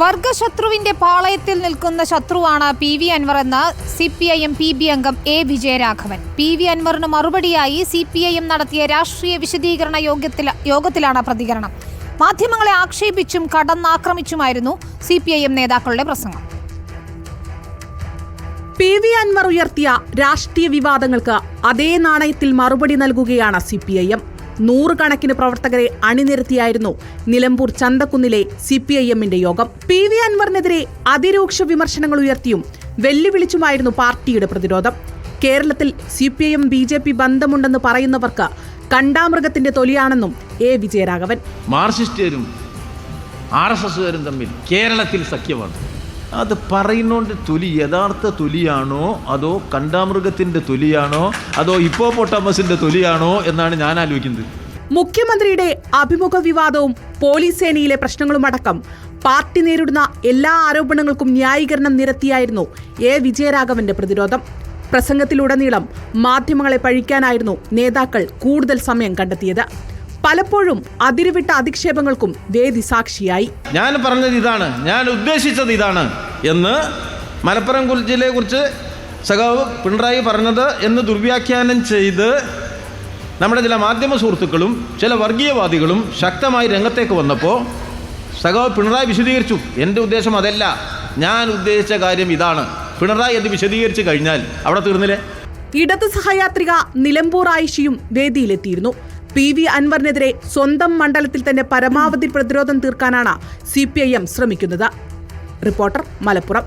വർഗശത്രുവിന്റെ പാളയത്തിൽ നിൽക്കുന്ന ശത്രുവാണ് പി വി അൻവർ എന്ന് C P I M P B അംഗം എ വിജയരാഘവൻ. പി വി അൻവറിന് മറുപടിയായി സി പി ഐ എം നടത്തിയ രാഷ്ട്രീയ വിശദീകരണ യോഗത്തിൽ യോഗത്തിലാണ് പ്രതികരണം. മാധ്യമങ്ങളെ ആക്ഷേപിച്ചും കടന്നാക്രമിച്ചുമായിരുന്നു സി പി ഐ എം നേതാക്കളുടെ പ്രസംഗം. പി വി അൻവർ ഉയർത്തിയ രാഷ്ട്രീയ വിവാദങ്ങൾക്ക് അതേ നാണയത്തിൽ മറുപടി നൽകുകയാണ് സി പി ഐ എം. നൂറുകണക്കിന് പ്രവർത്തകരെ അണിനിരത്തിയായിരുന്നു നിലമ്പൂർ ചന്തക്കുന്നിലെ സി പി ഐ എമ്മിന്റെ യോഗം. പി വി അൻവറിനെതിരെ അതിരൂക്ഷ വിമർശനങ്ങൾ ഉയർത്തിയും വെല്ലുവിളിച്ചുമായിരുന്നു പാർട്ടിയുടെ പ്രതിരോധം. കേരളത്തിൽ C P I M B J P ബന്ധമുണ്ടെന്ന് പറയുന്നവർക്ക് കണ്ടാമൃഗത്തിന്റെ തൊലിയാണെന്നും എ വിജയരാഘവൻ. മാർക്സിസ്റ്റുകാരും ആർ എസ് എസുകാരും തമ്മിൽ കേരളത്തിൽ സഖ്യമാണ്. അത് പറയുന്നോണ്ട് തൊലി യഥാർത്ഥ തൊലിയാണോ? അതോ കണ്ടാമൃഗത്തിന്റെ തൊലിയാണോ? അതോ ഇപ്പോ പൊട്ടാമസിന്റെ തൊലിയാണോ? എന്നാണ് ഞാൻ ആലോചിക്കുന്നത്. മുഖ്യമന്ത്രിയുടെ അഭിമുഖ വിവാദവും പോലീസ് സേനയിലെ പ്രശ്നങ്ങളുമടക്കം പാർട്ടി നേരിടുന്ന എല്ലാ ആരോപണങ്ങൾക്കും ന്യായീകരണം നിരത്തിയായിരുന്നു എ. വിജയരാഘവന്റെ പ്രതിരോധം. പ്രസംഗത്തിലുടനീളം മാധ്യമങ്ങളെ പഴിക്കാനായിരുന്നു നേതാക്കൾ കൂടുതൽ സമയം കണ്ടെത്തിയത്. പലപ്പോഴും അതിരുവിട്ട അധിക്ഷേപങ്ങൾക്കും വേദി സാക്ഷിയായി. ഞാൻ പറഞ്ഞത് ഇതാണ്. ഞാൻ ഉദ്ദേശിച്ചത് ഇതാണ് എന്ന് മലപ്പുറം ജില്ലയെ കുറിച്ച് സഖാവ് പിണറായി പറഞ്ഞത് എന്ന് ദുർവ്യാഖ്യാനം ചെയ്ത് നമ്മുടെ ചില മാധ്യമ സുഹൃത്തുക്കളും ചില വർഗീയവാദികളും ശക്തമായി രംഗത്തേക്ക് വന്നപ്പോൾ സഖാവ് പിണറായി വിശദീകരിച്ചു. എന്റെ ഉദ്ദേശം അതല്ല. ഞാൻ ഉദ്ദേശിച്ച കാര്യം ഇതാണ്. പിണറായി എന്ന് വിശദീകരിച്ച് കഴിഞ്ഞാൽ അവിടെ തീർന്നില്ലേ? ഇടത് സഹയാത്രിക നിലമ്പൂർ ആയിഷിയും വേദിയിലെത്തിയിരുന്നു. പി വി അൻവറിനെതിരെ സ്വന്തം മണ്ഡലത്തിൽ തന്നെ പരമാവധി പ്രതിരോധം തീർക്കാനാണ് സി ശ്രമിക്കുന്നത്. റിപ്പോർട്ടർ മലപ്പുറം.